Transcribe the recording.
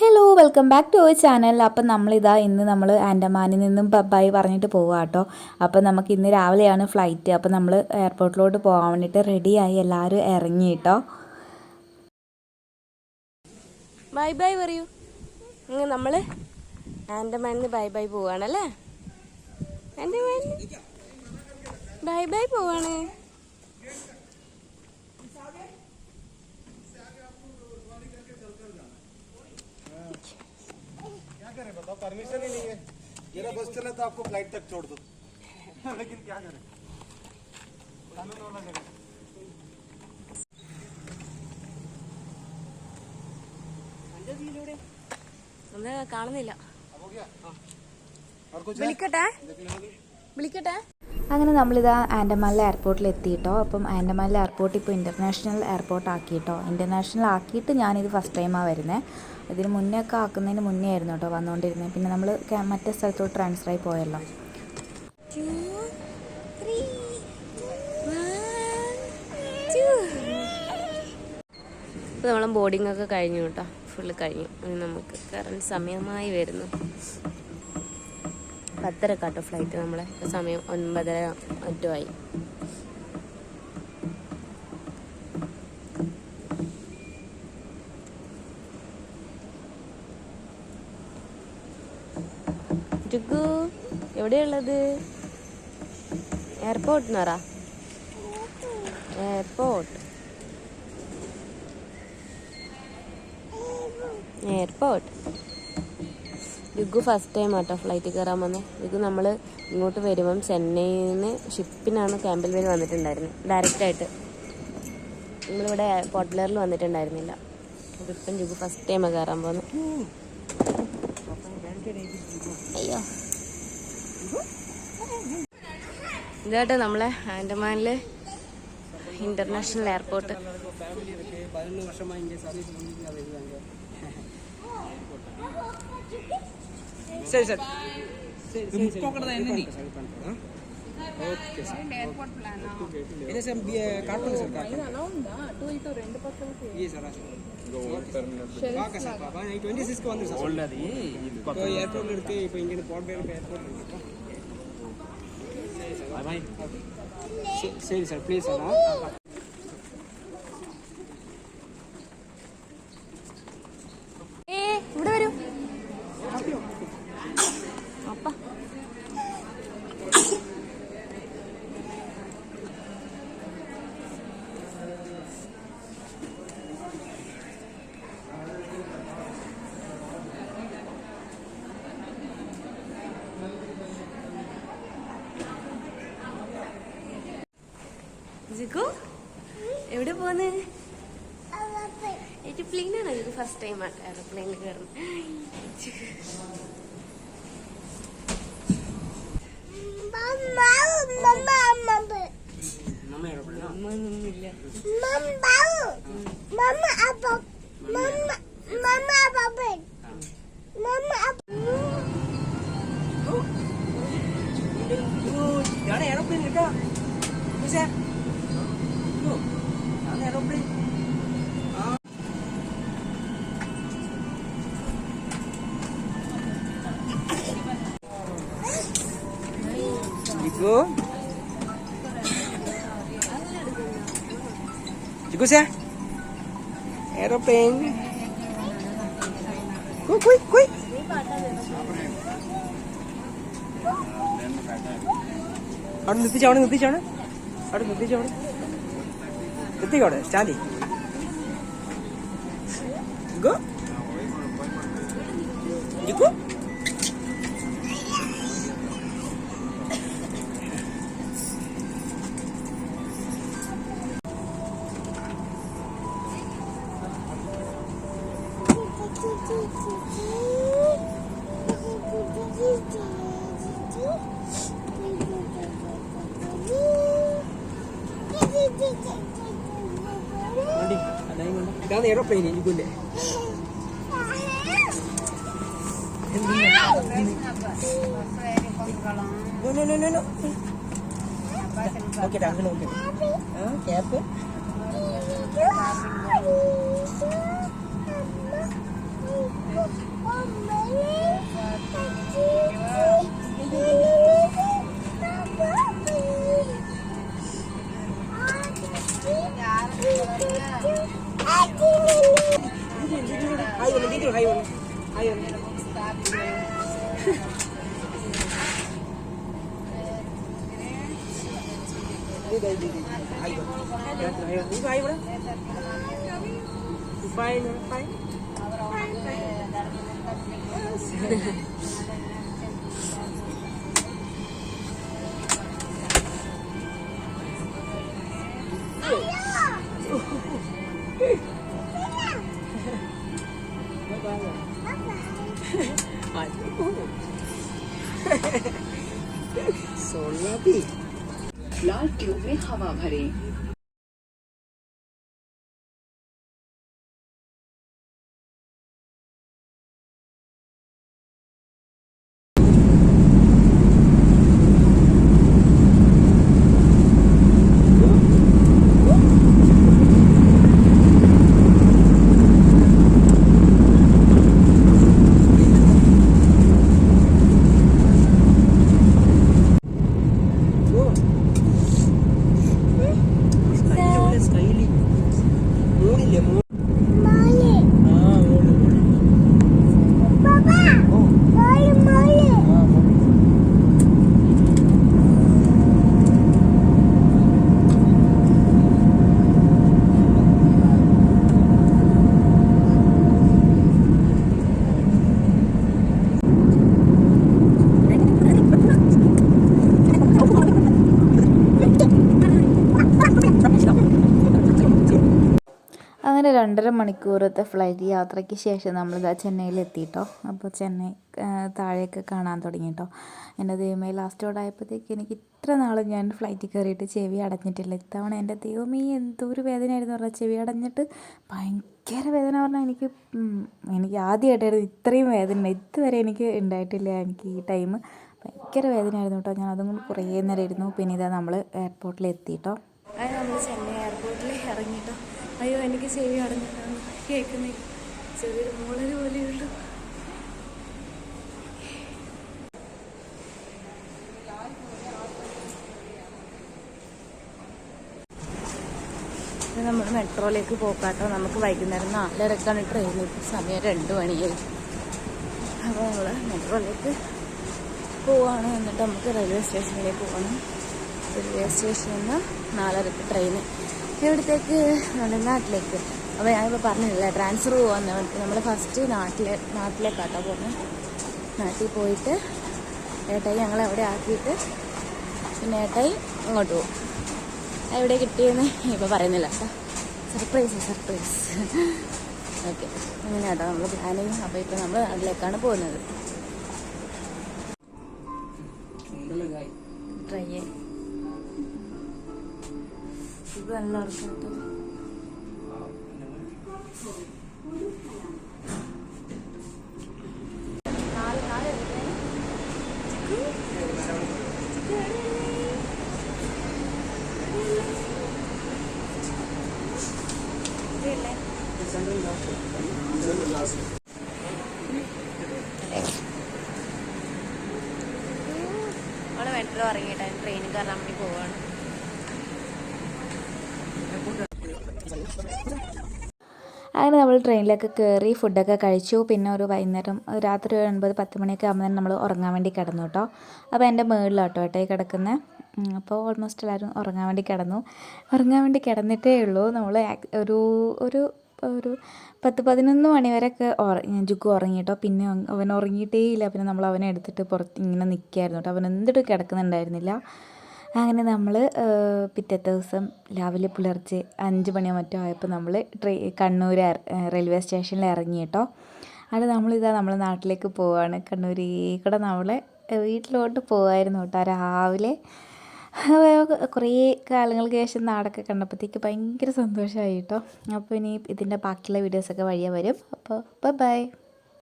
Hello welcome back to our channel അപ്പം നമ്മളിതാ ഇന്ന് നമ്മൾ ആൻഡമാനിൽ നിന്നും ബൈ പറഞ്ഞിട്ട് പോവുക കേട്ടോ അപ്പം നമുക്ക് ഇന്ന് രാവിലെയാണ് ഫ്ലൈറ്റ് അപ്പം നമ്മൾ എയർപോർട്ടിലോട്ട് പോകാൻ വേണ്ടിയിട്ട് റെഡിയായി എല്ലാവരും ഇറങ്ങി കേട്ടോ ബൈ ബൈ പറയൂ നമ്മൾ ആൻഡമാനിന്ന് bye bye Andaman bye bye പോവാണ്. परमिशन ही नहीं है ये ना बस चले तो आपको फ्लाइट तक छोड़ दो लेकिन क्या करें कानून वाला जगह എന്താ കാണുന്നില്ല अब हो गया और कुछ है വിളിക്കട്ടെ വിളിക്കട്ടെ അങ്ങനെ നമ്മളിതാ ആൻഡമാനിലെ എയർപോർട്ടിൽ എത്തിയിട്ടോ അപ്പം ആൻഡമാനിലെ എയർപോർട്ട് ഇപ്പോൾ ഇൻ്റർനാഷണൽ എയർപോർട്ട് ആക്കിയിട്ടോ ഇൻ്റർനാഷണൽ ആക്കിയിട്ട് ഞാനിത് ഫസ്റ്റ് ടൈമാണ് വരുന്നത് ഇതിന് മുന്നേ ഒക്കെ ആക്കുന്നതിന് മുന്നേ ആയിരുന്നു കേട്ടോ വന്നുകൊണ്ടിരുന്നത്. പിന്നെ നമ്മൾ മറ്റേ സ്ഥലത്തോട്ട് ട്രാൻസ്ഫർ ആയി പോയല്ലോ. നമ്മളെ ബോർഡിംഗ് ഒക്കെ കഴിഞ്ഞു കേട്ടോ. ഫുള്ള് കഴിഞ്ഞു. നമുക്ക് കറണ്ട് സമയമായി വരുന്നു. പത്തര കേട്ടോ ഫ്ലൈറ്റ് നമ്മളെ സമയം ഒൻപതര മറ്റോ രുഗു എവിടെയുള്ളത്? എയർപോർട്ട് എന്ന് പറ airport airport Juhu first time auto flight കയറാൻ വന്നേ. ജുഗു നമ്മൾ ഇങ്ങോട്ട് വരുമ്പം ചെന്നൈയിൽ നിന്ന് ഷിപ്പിനാണ് ക്യാമ്പിൽ വരെ വന്നിട്ടുണ്ടായിരുന്നത് ഡയറക്റ്റായിട്ട് നമ്മളിവിടെ പോട്ട്ലറിൽ വന്നിട്ടുണ്ടായിരുന്നില്ല. ഇപ്പം യുഗു ഫസ്റ്റ് ടൈമാണ് കയറാൻ പോകുന്നത് അയ്യോ ഇതാട്ടെ നമ്മളെ ആൻഡമാനിലെ ഇന്റർനാഷണൽ എയർപോർട്ട് ശരി ശരി సార్. ఎయిర్పోర్ట్ సార్ సరే సార్. ప్లీజ్ നിൽക്കൂ എവിടെ പോന്ന്? എയ്റോപ്ലെയിനാണ് ഇത് ഫസ്റ്റ് ടൈം ആണ് എയ്റോപ്ലെയിനിൽ കയറുന്നത് ഒന്നുമില്ല. Jiku Jiku sir Aeroplane Quick quick quick അവിടെ നിർത്തിച്ച് അവിടെ നിർത്തിച്ച് അവിടെ അവിടെ നിർത്തിച്ച് അവിടെ നിർത്തിക്കോ അവിടെ standi go Jikku down the aeroplane ini Ugunda. No, no, no, no, no. Okay, down, no, okay. Okay, apa? Ako! Ayun, nandito na kayo. Ayun. Dito, dito, dito. Ayun. Ayun. Dito, ayun na. Fine, fine. Fine, fine. Sonia भी लाल tube में हवा भरें അങ്ങനെ രണ്ടര മണിക്കൂറത്തെ flight യാത്രയ്ക്ക് ശേഷം നമ്മളിതാ ചെന്നൈയിൽ എത്തിയിട്ടോ അപ്പോൾ ചെന്നൈ താഴെയൊക്കെ കാണാൻ തുടങ്ങി കേട്ടോ എന്റെ ദൈവമേ ലാസ്റ്റോടെ ആയപ്പോഴത്തേക്ക് എനിക്ക് ഇത്ര നാൾ ഞാൻ ഫ്ലൈറ്റിൽ കയറിയിട്ട് ചെവി അടഞ്ഞിട്ടില്ല. ഇത്തവണ എന്റെ ദൈവമേ എന്തൊരു വേദനയായിരുന്നു പറഞ്ഞാൽ ചെവി അടഞ്ഞിട്ട് ഭയങ്കര വേദന പറഞ്ഞാൽ എനിക്ക് എനിക്ക് ആദ്യമായിട്ടായിരുന്നു ഇത്രയും വേദന. ഇതുവരെ എനിക്ക് ഉണ്ടായിട്ടില്ല എനിക്ക് ഈ ടൈം ഭയങ്കര വേദനയായിരുന്നു കേട്ടോ. ഞാൻ അതും കുറേ നേരം ഇരുന്നു. പിന്നെ ഇതാ നമ്മൾ എയർപോർട്ടിൽ എത്തിയിട്ടോ അത് നമ്മൾ ചെന്നൈ എയർപോർട്ടിൽ ഇറങ്ങിട്ടോ അയ്യോ എനിക്ക് ചെവി അടഞ്ഞിട്ടാണ് കേൾക്കുന്നേ. ചെറിയൊരു മോളൊരു ഇത് നമ്മൾ മെട്രോയിലേക്ക് പോക്കാട്ടോ. നമുക്ക് വൈകുന്നേരം നാലരക്കാണ് ട്രെയിൻ സമയം രണ്ട് മണിയായി. അപ്പോൾ നമ്മൾ മെട്രോയിലേക്ക് പോവാണ്. എന്നിട്ട് നമുക്ക് റെയിൽവേ സ്റ്റേഷനിലേക്ക് പോകണം. റെയിൽവേ സ്റ്റേഷനിൽ നിന്ന് നാലരക്ക് ട്രെയിന് എവിടത്തേക്ക് നമ്മുടെ നാട്ടിലേക്ക്. അപ്പോൾ ഞാനിപ്പോൾ പറഞ്ഞില്ല ട്രാൻസ്ഫർ പോകാൻ നമ്മൾ ഫസ്റ്റ് നാട്ടിലെ നാട്ടിലേക്കാട്ടോ പോകുന്നത്. നാട്ടിൽ പോയിട്ട് ഏട്ടായി ഞങ്ങളെ അവിടെ ആക്കിയിട്ട് പിന്നെ ഏട്ടായി അങ്ങോട്ട് പോകും. എവിടെ കിട്ടിയെന്ന് ഇപ്പോൾ പറയുന്നില്ല. കേട്ടോ സർപ്രൈസ് സർപ്രൈസ് ഓക്കെ അങ്ങനെ കേട്ടോ നമ്മൾ പ്ലാനിങ് അപ്പോൾ ഇപ്പോൾ നമ്മൾ നാട്ടിലേക്കാണ് പോകുന്നത്. ട്രൈ ചെയ്യാം ഇത് നല്ല ഉറക്കം കേട്ടോ മെട്രോ ഇറങ്ങിയിട്ടാണ് ട്രെയിനിൽ കയറാൻ വേണ്ടി പോവാണ്. അങ്ങനെ നമ്മൾ ട്രെയിനിലൊക്കെ കയറി ഫുഡൊക്കെ കഴിച്ചു. പിന്നെ ഒരു വൈകുന്നേരം രാത്രി ഒരു ഒൻപത് പത്ത് മണിയൊക്കെ ആകുമ്പോൾ നമ്മൾ ഉറങ്ങാൻ വേണ്ടി കിടന്നു കേട്ടോ. അപ്പോൾ എന്റെ മേളിലോട്ടോ ഏട്ടായി കിടക്കുന്നത് അപ്പോൾ ഓൾമോസ്റ്റ് എല്ലാവരും ഉറങ്ങാൻ വേണ്ടി കിടന്നു. ഉറങ്ങാൻ വേണ്ടി കിടന്നിട്ടേ ഉള്ളൂ. നമ്മൾ ഒരു ഒരു ഒരു പത്ത് പതിനൊന്ന് മണിവരെയൊക്കെ ഉറങ്ങി ജുഗു ഉറങ്ങി കേട്ടോ. പിന്നെ അവൻ ഉറങ്ങിയിട്ടേ ഇല്ല പിന്നെ നമ്മൾ അവനെ എടുത്തിട്ട് പുറത്ത് ഇങ്ങനെ നിൽക്കുകയായിരുന്നു കേട്ടോ. അവൻ എന്തിട്ട് കിടക്കുന്നുണ്ടായിരുന്നില്ല. അങ്ങനെ നമ്മൾ പിറ്റത്തെ ദിവസം രാവിലെ പുലർച്ചെ അഞ്ച് മണിയോ മറ്റോ ആയപ്പോൾ നമ്മൾ ട്രെയി കണ്ണൂർ റെയിൽവേ സ്റ്റേഷനിൽ ഇറങ്ങി കേട്ടോ. അവിടെ നമ്മളിതാ നമ്മൾ നാട്ടിലേക്ക് പോവാണ്. കണ്ണൂർ കൂടെ നമ്മൾ വീട്ടിലോട്ട് പോവായിരുന്നു കേട്ടോ. രാവിലെ കുറേ കാലങ്ങൾക്ക് ശേഷം നാടൊക്കെ കണ്ടപ്പോഴത്തേക്ക് ഭയങ്കര സന്തോഷമായി കേട്ടോ. അപ്പോൾ ഇനി ഇതിന്റെ ബാക്കിയുള്ള വീഡിയോസൊക്കെ വഴിയെ വരും. അപ്പോൾ ബൈ ബൈ.